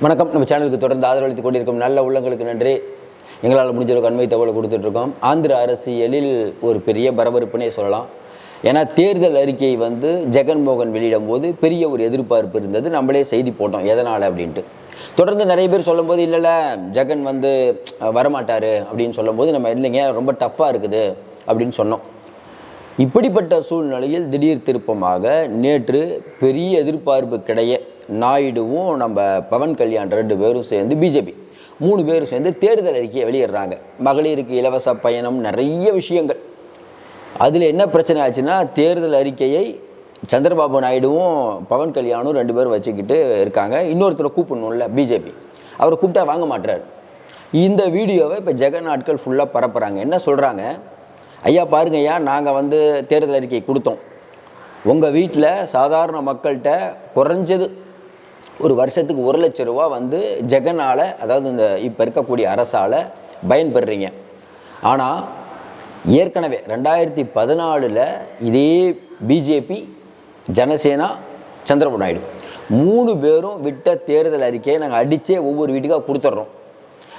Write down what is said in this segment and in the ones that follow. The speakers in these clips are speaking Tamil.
வணக்கம். நம்ம சேனலுக்கு தொடர்ந்து ஆதரவளித்துக் கொண்டிருக்கும் நல்ல உள்ளங்களுக்கு நன்றி. எங்களால் முடிஞ்சளவுக்கு அண்மை தகவலை கொடுத்துட்ருக்கோம். ஆந்திர அரசியலில் ஒரு பெரிய பரபரப்புனே சொல்லலாம். ஏன்னா தேர்தல் அறிக்கை வந்து ஜெகன்மோகன் வெளியிடும் போது பெரிய ஒரு எதிர்பார்ப்பு இருந்தது. நம்மளே செய்தி போட்டோம். எதனால் அப்படின்ட்டு. தொடர்ந்து நிறைய பேர் சொல்லும்போது இல்லைல்ல ஜெகன் வந்து வரமாட்டார். அப்படின்னு சொல்லும்போது நம்ம இல்லைங்க ரொம்ப டஃப்பாக இருக்குது அப்படின்னு சொன்னோம். இப்படிப்பட்ட சூழ்நிலையில் திடீர் திருப்பமாக நேற்று பெரிய எதிர்பார்ப்பு கிடையே நாயுடுவும் நம்ம பவன் கல்யாண் ரெண்டு பேரும் சேர்ந்து பிஜேபி. மூணு பேரும் சேர்ந்து தேர்தல் அறிக்கையை வெளியிடுறாங்க. மகளிருக்கு இலவச பயணம் நிறைய விஷயங்கள். அதில் என்ன பிரச்சனை ஆச்சுன்னா தேர்தல் அறிக்கையை சந்திரபாபு நாயுடுவும் பவன் கல்யாணும் ரெண்டு பேரும் வச்சுக்கிட்டு இருக்காங்க. இன்னொருத்தரை கூப்பிடணும்ல பிஜேபி. அவரை கூப்பிட்டா வாங்க மாட்டுறார் இந்த வீடியோவை இப்போ ஜெகன் ஆட்கள் ஃபுல்லாக பரப்புகிறாங்க என்ன சொல்கிறாங்க ஐயா பாருங்க ஐயா நாங்கள் வந்து தேர்தல் அறிக்கை கொடுத்தோம். உங்கள் வீட்டில் சாதாரண மக்கள்கிட்ட குறைஞ்சது ஒரு வருஷத்துக்கு ஒரு லட்ச ரூபா வந்து ஜெகனால் அதாவது இந்த இப்போ இருக்கக்கூடிய அரசால் பயன்பெறுறீங்க ஆனால் ஏற்கனவே ரெண்டாயிரத்தி பதினாலில் இதே பிஜேபி ஜனசேனா சந்திரபாபு நாயுடு மூணு பேரும் விட்ட தேர்தல் அறிக்கையை நாங்கள் அடித்தே ஒவ்வொரு வீட்டுக்காக கொடுத்துட்றோம்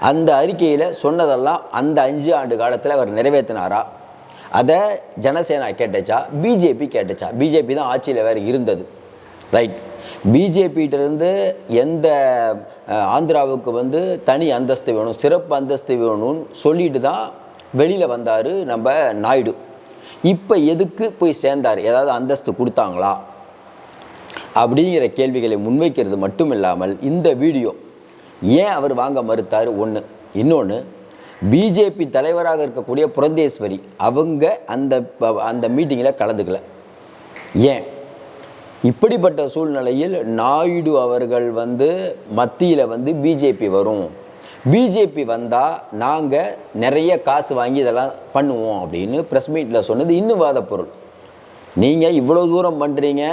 அந்த அறிக்கையில் சொன்னதெல்லாம் அந்த அஞ்சு ஆண்டு காலத்தில் அவர் நிறைவேற்றினாரா அதை ஜனசேனா கேட்டுச்சா? பிஜேபி கேட்டுச்சா? பிஜேபி தான் ஆட்சியில் வேறு இருந்தது. ரைட். பிஜேபியிட்டிருந்து எந்த ஆந்திராவுக்கு வந்து தனி அந்தஸ்து வேணும் சிறப்பு அந்தஸ்து வேணும்னு சொல்லிட்டு தான் வெளியில் வந்தார் நம்ம நாயுடு. இப்போ எதுக்கு போய் சேர்ந்தார்? ஏதாவது அந்தஸ்து கொடுத்தாங்களா? அப்படிங்கிற கேள்விகளை முன்வைக்கிறது மட்டும் இல்லாமல் இந்த வீடியோ ஏன் அவர் வாங்க மறுத்தார்? ஒன்று இன்னொன்று பிஜேபி தலைவராக இருக்கக்கூடிய புரந்தேஸ்வரி அவங்க அந்த அந்த மீட்டிங்கில் கலந்துக்கல. ஏன்? இப்படிப்பட்ட சூழ்நிலையில் நாயுடு அவர்கள் வந்து மத்தியில் வந்து பிஜேபி வரும். பிஜேபி வந்தால் நாங்கள் நிறைய காசு வாங்கி இதெல்லாம் பண்ணுவோம் அப்படின்னு ப்ரெஸ் மீட்டில் சொன்னது இன்னும் வாத பொருள். நீங்கள் இவ்வளோ தூரம் பண்ணுறீங்க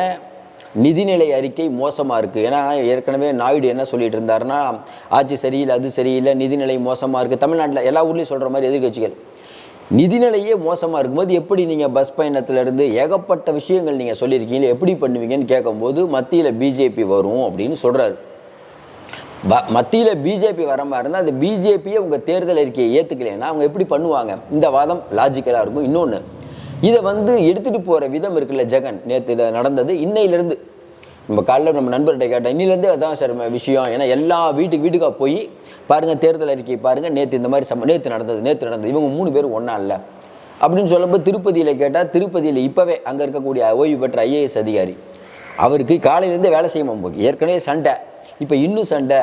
நிதிநிலை அறிக்கை மோசமாக இருக்குது ஏன்னா ஏற்கனவே நாயுடு என்ன சொல்லிட்டு இருந்தாருன்னா ஆட்சி சரியில்லை அது சரியில்லை நிதிநிலை மோசமாக இருக்குது தமிழ்நாட்டில் எல்லா ஊர்லேயும் சொல்கிற மாதிரி எதிர்க்கட்சிகள் நிதிநிலையே மோசமாக இருக்கும்போது எப்படி நீங்கள் பஸ் பயணத்திலிருந்து ஏகப்பட்ட விஷயங்கள் நீங்கள் சொல்லியிருக்கீங்களே எப்படி பண்ணுவீங்கன்னு கேட்கும்போது மத்தியில் பிஜேபி வரும் அப்படின்னு சொல்கிறாரு ப- மத்தியில் பிஜேபி வர மாதிரி இருந்தால் அந்த பிஜேபியை உங்கள் தேர்தல் அறிக்கையை ஏற்றுக்கலைன்னா அவங்க எப்படி பண்ணுவாங்க? இந்த வாதம் லாஜிக்கலாக இருக்கும். இன்னொன்று இதை வந்து எடுத்துகிட்டு போகிற விதம் இருக்குல்ல ஜெகன் நேற்று இதை நடந்தது. இன்னையிலேருந்து நம்ம காலைல நம்ம நண்பர்கிட்ட கேட்டேன் இன்னிலேருந்தே அதான் சார் விஷயம். ஏன்னா எல்லா வீட்டுக்கு வீட்டுக்காக போய் பாருங்கள் தேர்தல் அறிக்கை பாருங்கள் நேற்று இந்த மாதிரி சம நேற்று நடந்தது நேற்று நடந்தது. இவங்க மூணு பேரும் ஒன்றா இல்லை. அப்படின்னு சொல்லும்போது திருப்பதியில் கேட்டால் திருப்பதியில் இப்போவே அங்கே இருக்கக்கூடிய ஓய்வு பெற்ற ஐஏஎஸ் அதிகாரி அவருக்கு காலையிலேருந்து வேலை செய்ய போகுது ஏற்கனவே சண்டை. இப்போ இன்னும் சண்டை.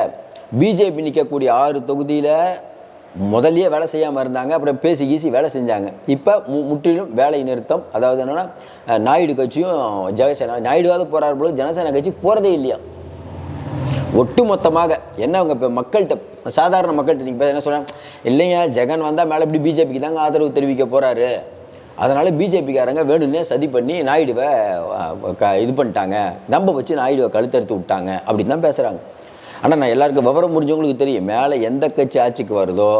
பிஜேபி நிற்கக்கூடிய ஆறு தொகுதியில் முதல்லையே வேலை செய்யாமல் இருந்தாங்க அப்புறம் பேசி கீசி வேலை செஞ்சாங்க. இப்போ மு முற்றிலும் வேலை நிறுத்தம். அதாவது என்னென்னா நாயுடு கட்சியும் ஜெகசேனா நாயுடுவாவது போகிறார் போல ஜனசேனா கட்சி போகிறதே இல்லையா? ஒட்டுமொத்தமாக என்ன அவங்க இப்போ மக்கள்கிட்ட சாதாரண மக்கள்கிட்ட நீங்கள் என்ன சொல்கிறாங்க இல்லைங்க ஜெகன் வந்தால் மேலே இப்படி பிஜேபிக்கு தாங்க ஆதரவு தெரிவிக்க போகிறாரு அதனால் பிஜேபிக்காரங்க வேணும்னே சதி பண்ணி நாயுடுவை க- இது பண்ணிட்டாங்க. நம்ப வச்சு நாயுடுவை கழுத்தறுத்து விட்டாங்க அப்படின்னு தான் பேசுகிறாங்க ஆனால் நான் எல்லாருக்கும் விவரம் முடிஞ்சவங்களுக்கு தெரியும். மேலே எந்த கட்சி ஆட்சிக்கு வருதோ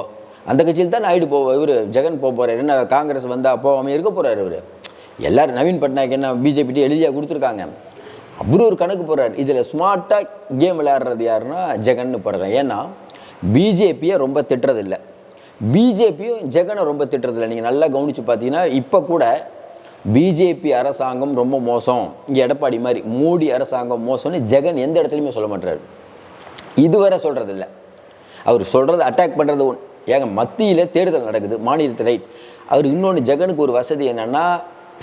அந்த கட்சியில் தான் நாயுடு போ இவர் ஜெகன் போக போகிறாரு என்ன காங்கிரஸ் வந்தால் போகாமல் இருக்க போகிறாரு இவர். எல்லோரும் நவீன் பட்நாயக் என்ன பிஜேபிட்டு எழுதியாக கொடுத்துருக்காங்க. அவர் ஒரு கணக்கு போடுறாரு. இதில் ஸ்மார்ட்டாக கேம் விளையாடுறது யாருன்னா ஜெகன்னு போடுறேன் ஏன்னா பிஜேபியை ரொம்ப திட்டுறதில்லை. பிஜேபியும் ஜெகனை ரொம்ப திட்டுறதில்லை. நீங்கள் நல்லா கவனித்து பார்த்தீங்கன்னா இப்போ கூட பிஜேபி அரசாங்கம் ரொம்ப மோசம். இங்கே எடப்பாடி மாதிரி மோடி அரசாங்கம் மோசம்னு ஜெகன் எந்த இடத்துலையுமே சொல்ல மாட்டாரு இதுவரை சொல்கிறதில்ல அவர் சொல்கிறது அட்டாக் பண்ணுறது ஒன்று ஏங்க மத்தியில் தேர்தல் நடக்குது மாநிலத்தில். ரைட் அவர் இன்னொன்று ஜெகனுக்கு ஒரு வசதி என்னென்னா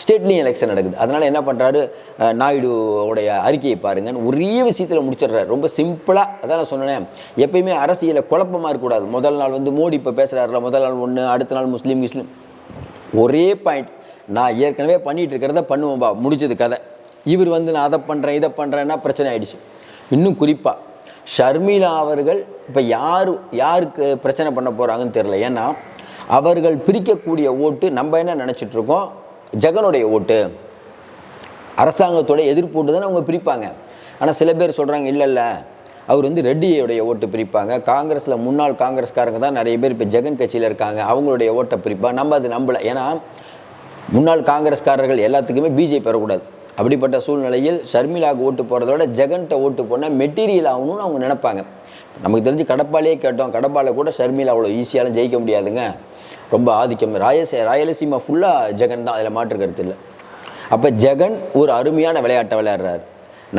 ஸ்டேட்லேயும் எலெக்ஷன் நடக்குது. அதனால் என்ன பண்ணுறாரு நாயுடு உடைய அறிக்கையை பாருங்கன்னு ஒரே விஷயத்தில் முடிச்சிடுறாரு. ரொம்ப சிம்பிளாக அதான் நான் சொன்னேன். எப்பயுமே அரசியலை குழப்பமாக இருக்கக்கூடாது. முதல் நாள் வந்து மோடி இப்போ பேசுகிறாருல முதல் நாள் ஒன்று அடுத்த நாள் முஸ்லீம் முஸ்லீம் ஒரே பாயிண்ட். நான் ஏற்கனவே பண்ணிகிட்டு இருக்கிறத பண்ணுவோம்பா முடிச்சது கதை. இவர் வந்து நான் அதை பண்ணுறேன் இதை பண்ணுறேன்னா பிரச்சனை ஆகிடுச்சு இன்னும் குறிப்பாக ஷர்மிளா அவர்கள் இப்போ யார் யாருக்கு பிரச்சனை பண்ண போகிறாங்கன்னு தெரில ஏன்னா அவர்கள் பிரிக்கக்கூடிய ஓட்டு நம்ம என்ன நினச்சிட்ருக்கோம் ஜெகனுடைய ஓட்டு. அரசாங்கத்தோட எதிர்ப்பு ஓட்டு தானே அவங்க பிரிப்பாங்க. ஆனால் சில பேர் சொல்கிறாங்க இல்லை இல்லை. அவர் வந்து ரெட்டியோடைய ஓட்டு பிரிப்பாங்க. காங்கிரஸில் முன்னாள் காங்கிரஸ்காரங்க தான் நிறைய பேர் இப்போ ஜெகன் கட்சியில் இருக்காங்க. அவங்களுடைய ஓட்டை பிரிப்பாங்க நம்ம அது நம்பலை. ஏன்னா முன்னாள் காங்கிரஸ்காரர்கள் எல்லாத்துக்குமே பிஜேபி பெறக்கூடாது அப்படிப்பட்ட சூழ்நிலையில் ஷர்மிளாவுக்கு ஓட்டு போகிறத விட ஜெகன்கிட்ட ஓட்டு போனால் மெட்டீரியல் ஆகணும்னு அவங்க நினைப்பாங்க. நமக்கு தெரிஞ்சு கடப்பாலேயே கேட்டோம். கடப்பாலை கூட ஷர்மிளா அவ்வளோ ஈஸியாலும் ஜெயிக்க முடியாதுங்க. ரொம்ப ஆதிக்கம். ராயச ராயலசீமா ஃபுல்லாக ஜெகன் தான் அதில் மாற்று கருத்து இல்லை. அப்போ ஜெகன் ஒரு அருமையான விளையாட்டை விளையாடுறாரு.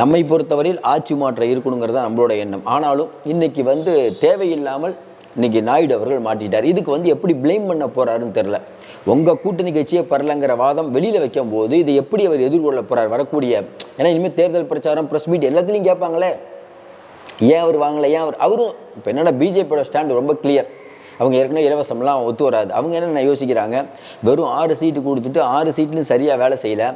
நம்மை பொறுத்தவரையில் ஆட்சி மாற்றம் இருக்கணுங்கிறது தான் நம்மளோட எண்ணம். ஆனாலும் இன்றைக்கி வந்து தேவையில்லாமல் இன்னைக்கு நாயுடு அவர்கள் மாட்டிட்டார். இதுக்கு வந்து எப்படி ப்ளேம் பண்ண போறாருன்னு தெரில உங்கள் கூட்டணி கட்சியே பரலங்கிற வாதம் வெளியில் வைக்கும் போது இதை எப்படி அவர் எதிர்கொள்ள போகிறார் வரக்கூடிய ஏன்னா இனிமேல் தேர்தல் பிரச்சாரம் ப்ரெஸ் மீட் எல்லாத்துலேயும் கேட்பாங்களே. ஏன் அவர் வாங்கலை? ஏன் அவர் அவரும் இப்போ என்னென்னா பிஜேபியோட ஸ்டாண்ட் ரொம்ப கிளியர் அவங்க ஏற்கனவே இலவசம்லாம் ஒத்து வராது. அவங்க என்ன யோசிக்கிறாங்க? வெறும் ஆறு சீட்டு கொடுத்துட்டு ஆறு சீட்லையும் சரியாக வேலை செய்யலை.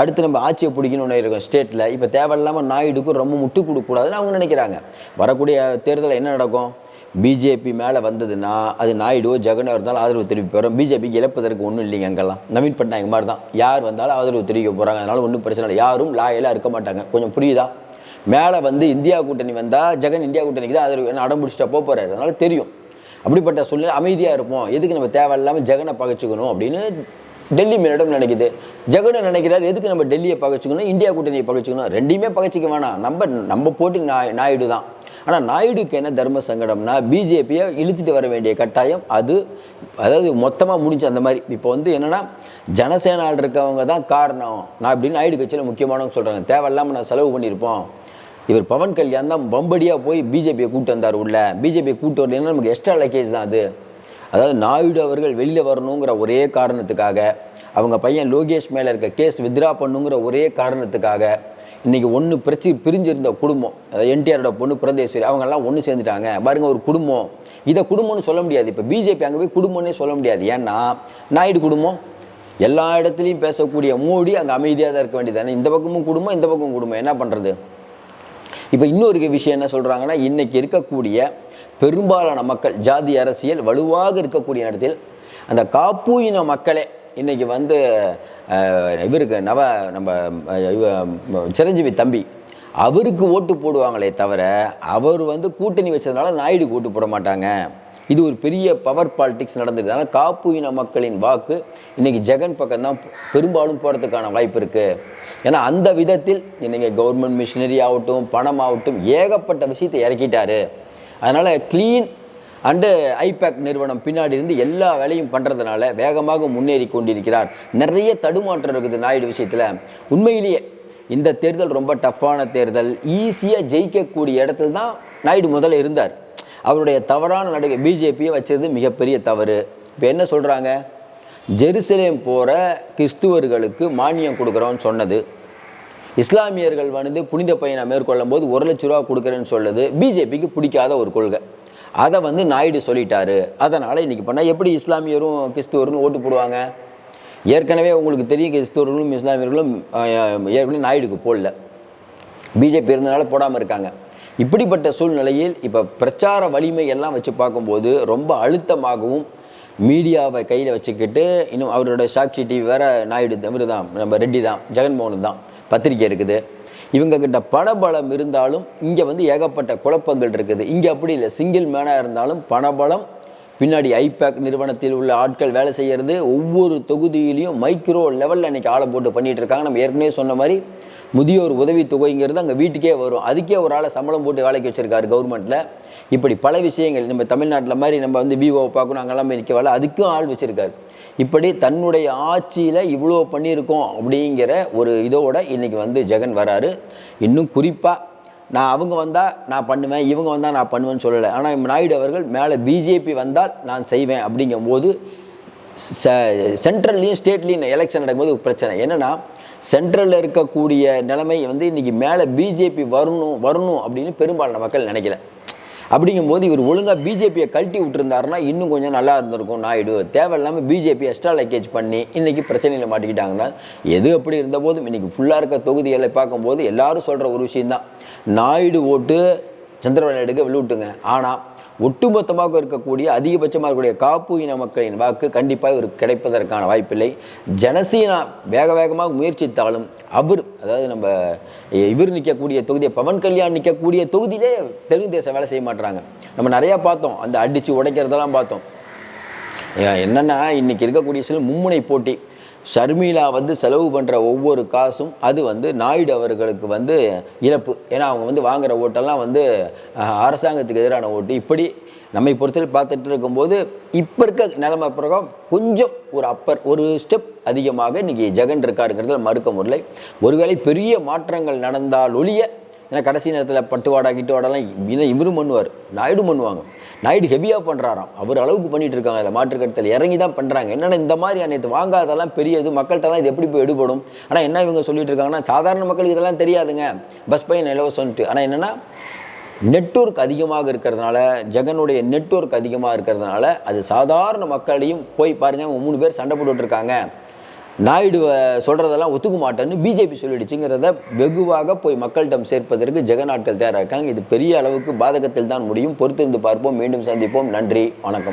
அடுத்து நம்ம ஆட்சியை பிடிக்கணும்னு இருக்கோம் ஸ்டேட்டில் இப்போ தேவையில்லாமல் நாயுடுக்கு ரொம்ப முட்டு கொடுக்கக்கூடாதுன்னு அவங்க நினைக்கிறாங்க. வரக்கூடிய தேர்தலில் என்ன நடக்கும்? பிஜேபி மேலே வந்ததுன்னா அது நாயுடுவோ ஜெகனோ இருந்தாலும் ஆதரவு தெரிவிக்க போகிறோம் பிஜேபிக்கு இழப்பதற்கு ஒன்றும் இல்லைங்க அங்கெல்லாம். நவீன் பட்நாயக் மாதிரி தான் யார் வந்தாலும் ஆதரவு தெரிவிக்க போகிறாங்க அதனால் ஒன்றும் பிரச்சனை இல்லை. யாரும் லாயலாக இருக்க மாட்டாங்க. கொஞ்சம் புரியுதா? மேலே வந்து இந்தியா கூட்டணி வந்தால் ஜெகன் இந்தியா கூட்டணிக்கு தான் ஆதரவு அடம் பிடிச்சிட்டா போக போகிறாரு அதனால தெரியும். அப்படிப்பட்ட சூழ்நிலை அமைதியாக இருப்போம். எதுக்கு நம்ம தேவையில்லாமல் ஜெகனை பகைச்சிக்கணும் அப்படின்னு டெல்லி மேலிடம் நினைக்குது ஜெகனை நினைக்கிறார் எதுக்கு நம்ம டெல்லியை பகைச்சிக்கணும் இந்தியா கூட்டணியை பகைச்சிக்கணும்? ரெண்டையுமே பகைச்சிக்க வேணாம் நம்ம நம்ம போட்டி நாய் நாயுடு தான். ஆனால் நாயுடுக்கு என்ன தர்ம சங்கடம்னா பிஜேபியை இழுத்துட்டு வர வேண்டிய கட்டாயம் அது. அதாவது மொத்தமாக முடிஞ்சு அந்த மாதிரி. இப்போ வந்து என்னென்னா ஜனசேனால் இருக்கவங்க தான் காரணம். நான் அப்படின்னு நாயுடு கட்சியில் முக்கியமானவங்க சொல்கிறாங்க தேவையில்லாமல் நான் செலவு பண்ணியிருப்போம். இவர் பவன் கல்யாண் தான் பம்படியாக போய் பிஜேபியை கூப்பிட்டு வந்தார் உள்ள. பிஜேபியை கூட்டு வரலன்னா நமக்கு எக்ஸ்ட்ரா லக்கேஜ் தான் அது. அதாவது நாயுடு அவர்கள் வெளியில் வரணுங்கிற ஒரே காரணத்துக்காக அவங்க பையன் லோகேஷ் மேலே இருக்க கேஸ் வித்ரா பண்ணுங்கிற ஒரே காரணத்துக்காக இன்றைக்கி ஒன்று பிரச்சு பிரிஞ்சிருந்த குடும்பம் அதாவது என்டிஆரோட பொண்ணு பிரதேஸ்வரி அவங்கெல்லாம் ஒன்று சேர்ந்துட்டாங்க. பாருங்க ஒரு குடும்பம். இதை குடும்பம்னு சொல்ல முடியாது. இப்போ பிஜேபி அங்கே போய் குடும்பம்னே சொல்ல முடியாது. ஏன்னா நாயுடு குடும்பம். எல்லா இடத்துலையும் பேசக்கூடிய மோடி அங்கே அமைதியாக தான் இருக்க வேண்டியதானே இந்த பக்கமும் குடும்பம் இந்த பக்கமும் குடும்பம். என்ன பண்ணுறது இப்போ இன்னொரு விஷயம் என்ன சொல்கிறாங்கன்னா இன்றைக்கி இருக்கக்கூடிய பெரும்பாலான மக்கள் ஜாதி அரசியல் வலுவாக இருக்கக்கூடிய இடத்தில் அந்த காப்பு இன மக்களே இன்றைக்கி வந்து இவருக்கு நவ நம்ம சிரஞ்சீவி தம்பி அவருக்கு ஓட்டு போடுவாங்களே தவிர அவர் வந்து கூட்டணி வச்சதுனால நாயுடுக்கு ஓட்டு போட மாட்டாங்க. இது ஒரு பெரிய பவர் பாலிடிக்ஸ் நடந்தது. ஆனால் காப்பு இன மக்களின் வாக்கு இன்றைக்கி ஜெகன் பக்கம் தான் பெரும்பாலும் போகிறதுக்கான வாய்ப்பு இருக்குது ஏன்னா அந்த விதத்தில் இன்றைக்கி கவர்மெண்ட் மிஷினரி ஆகட்டும் பணம் ஆகட்டும் ஏகப்பட்ட விஷயத்தை இறக்கிட்டாரு. அதனால் க்ளீன் அண்டு ஐபேக் நிறுவனம் பின்னாடி இருந்து எல்லா வேலையும் பண்ணுறதுனால வேகமாக முன்னேறி கொண்டிருக்கிறார். நிறைய தடுமாற்றம் இருக்குது நாயுடு விஷயத்தில். உண்மையிலேயே இந்த தேர்தல் ரொம்ப டஃப்பான தேர்தல். ஈஸியாக ஜெயிக்கக்கூடிய இடத்துல தான் நாயுடு முதல்ல இருந்தார். அவருடைய தவறான நடவடிக்கை பிஜேபியை வச்சது மிகப்பெரிய தவறு. இப்போ என்ன சொல்கிறாங்க ஜெருசலேம் போகிற கிறிஸ்துவர்களுக்கு மானியம் கொடுக்குறோன்னு சொன்னது. இஸ்லாமியர்கள் வந்து புனித பயணம் மேற்கொள்ளும் போது ஒரு லட்ச ரூபா கொடுக்குறேன்னு சொல்லுது. பிஜேபிக்கு பிடிக்காத ஒரு கொள்கை. அதை வந்து நாயுடு சொல்லிட்டாரு. அதனால் இன்னைக்கு பண்ணால் எப்படி இஸ்லாமியரும் கிறிஸ்துவரும் ஓட்டு போடுவாங்க? ஏற்கனவே உங்களுக்கு தெரியும் கிறிஸ்துவர்களும் இஸ்லாமியர்களும் ஏற்கனவே நாயுடுக்கு போடல. பிஜேபி இருந்தனால போடாமல் இருக்காங்க. இப்படிப்பட்ட சூழ்நிலையில் இப்போ பிரச்சார வலிமை எல்லாம் வச்சு பார்க்கும்போது ரொம்ப அழுத்தமாகவும் மீடியாவை கையில் வச்சுக்கிட்டு இன்னும் அவரோட சாட்சி டிவி வேற நாயுடு இவர் தான் நம்ம ரெட்டி தான் ஜெகன்மோகன் தான் பத்திரிக்கை இருக்குது. இவங்க கிட்ட பணபலம் இருந்தாலும் இங்கே வந்து ஏகப்பட்ட குழப்பங்கள் இருக்குது. இங்கே அப்படி இல்லை சிங்கிள் மேனாக இருந்தாலும் பணபலம் பின்னாடி ஐபேக் நிறுவனத்தில் உள்ள ஆட்கள் வேலை செய்கிறது ஒவ்வொரு தொகுதியிலையும் மைக்ரோ லெவலில் இன்னைக்கு ஆளை போட்டு பண்ணிட்டு இருக்காங்க. நம்ம ஏற்கனவே சொன்ன மாதிரி முதியோர் உதவி தொகைங்கிறது அங்கே வீட்டுக்கே வரும். அதுக்கே ஒரு ஆளை சம்பளம் போட்டு வேலைக்கு வச்சுருக்காரு கவர்மெண்ட்டில் இப்படி பல விஷயங்கள் நம்ம தமிழ்நாட்டில் மாதிரி நம்ம வந்து விவோ பார்க்கணும் அங்கெல்லாம் போய் நிற்க வேலை அதுக்கும் ஆள் வச்சுருக்காரு. இப்படி தன்னுடைய ஆட்சியில் இவ்வளோ பண்ணியிருக்கோம் அப்படிங்கிற ஒரு இதோட இன்றைக்கி வந்து ஜெகன் வராரு. இன்னும் குறிப்பாக நான் அவங்க வந்தால் நான் பண்ணுவேன் இவங்க வந்தால் நான் பண்ணுவேன்னு சொல்லலை. ஆனால் நாயுடு அவர்கள் மேலே பிஜேபி வந்தால் நான் செய்வேன் அப்படிங்கும்போது சென்ட்ரல்லையும் ஸ்டேட்லேயும் எலெக்ஷன் நடக்கும்போது ஒரு பிரச்சனை. என்னென்னா சென்ட்ரலில் இருக்கக்கூடிய நிலைமை வந்து இன்றைக்கி மேலே பிஜேபி வரணும் வரணும் அப்படின்னு பெரும்பாலான மக்கள் நினைக்கல. அப்படிங்கும்போது இவர் ஒழுங்காக பிஜேபியை கழட்டி விட்டுருந்தாருன்னா இன்னும் கொஞ்சம் நல்லா இருந்திருக்கும். நாயுடு தேவையில்லாமல் பிஜேபி எக்ஸ்ட்ரா லக்கேஜ் பண்ணி இன்றைக்கி பிரச்சனையில் மாட்டிக்கிட்டாங்கன்னா எது அப்படி இருந்த போதும் இன்றைக்கி ஃபுல்லாக இருக்க தொகுதிகளை பார்க்கும்போது எல்லாரும் சொல்கிற ஒரு விஷயம்தான். நாயுடு ஓட்டு சந்திரபாபு நாயுடுக்கு விழுவிட்டுங்க. ஆனால் ஒட்டுமொத்தமாக இருக்கக்கூடிய அதிகபட்சமாக இருக்கக்கூடிய காப்பு இன மக்களின் வாக்கு கண்டிப்பாக இவருக்கு கிடைப்பதற்கான வாய்ப்பில்லை. ஜனசீனா வேக வேகமாக முயற்சித்தாலும் அவர் அதாவது நம்ம இவர் நிற்கக்கூடிய தொகுதியை பவன் கல்யாண் நிற்கக்கூடிய தொகுதியிலே தெலுங்கு தேசம் வேலை செய்ய மாட்டுறாங்க நம்ம நிறையா பார்த்தோம். அந்த அடித்து உடைக்கிறதெல்லாம் பார்த்தோம். என்னென்னா இன்றைக்கி இருக்கக்கூடிய சில மும்முனை போட்டி. ஷர்மிளா வந்து செலவு பண்ணுற ஒவ்வொரு காசும் அது வந்து நாயுடு அவர்களுக்கு வந்து இழப்பு. ஏன்னா அவங்க வந்து வாங்குகிற ஓட்டெல்லாம் வந்து அரசாங்கத்துக்கு எதிரான ஓட்டு. இப்படி நம்மை பொறுத்தவரை பார்த்துட்டு இருக்கும்போது இப்போ இருக்க நிலைமை பிறகம் கொஞ்சம் ஒரு அப்பர் ஒரு ஸ்டெப் அதிகமாக இன்றைக்கி ஜெகன் இருக்காருங்கிறதுல மறுக்க முடியலை. ஒருவேளை பெரிய மாற்றங்கள் நடந்தால் ஒழிய ஏன்னா கடைசி நேரத்தில் பட்டுவாடா கிட்டுவாடாலாம் இதை இவரும் பண்ணுவார். நாயுடு பண்ணுவாங்க. நாயுடு ஹெவியாக பண்ணுறாராம் அவர் அளவுக்கு பண்ணிகிட்டு இருக்காங்க. அதில் மாற்று கருத்தில் இறங்கி தான் பண்ணுறாங்க என்னென்ன இந்த மாதிரி அனைத்து வாங்காதெல்லாம் பெரியது. மக்கள்கிட்டலாம் இது எப்படி போய் எடுபடும்? ஆனால் என்ன இவங்க சொல்லிட்டு இருக்காங்கன்னா சாதாரண மக்களுக்கு இதெல்லாம் தெரியாதுங்க. பஸ் பையன் இலவசம்ட்டு ஆனால் என்னென்னா நெட்ஒர்க் அதிகமாக இருக்கிறதுனால ஜெகனுடைய நெட்வொர்க் அதிகமாக இருக்கிறதுனால அது சாதாரண மக்களையும் போய் பாருங்கள் மூணு பேர் சண்டை போட்டுட்ருக்காங்க நாயுடு சொல்கிறதெல்லாம் ஒத்துக்க மாட்டேன்னு பிஜேபி சொல்லிடுச்சுங்கிறத வெகுவாக போய் மக்களிடம் சேர்ப்பதற்கு ஜெகநாட்கள் தயாராக இருக்காங்க. இது பெரிய அளவுக்கு பாதகத்தில் தான் முடியும். பொறுத்திருந்து பார்ப்போம். மீண்டும் சந்திப்போம். நன்றி. வணக்கம்.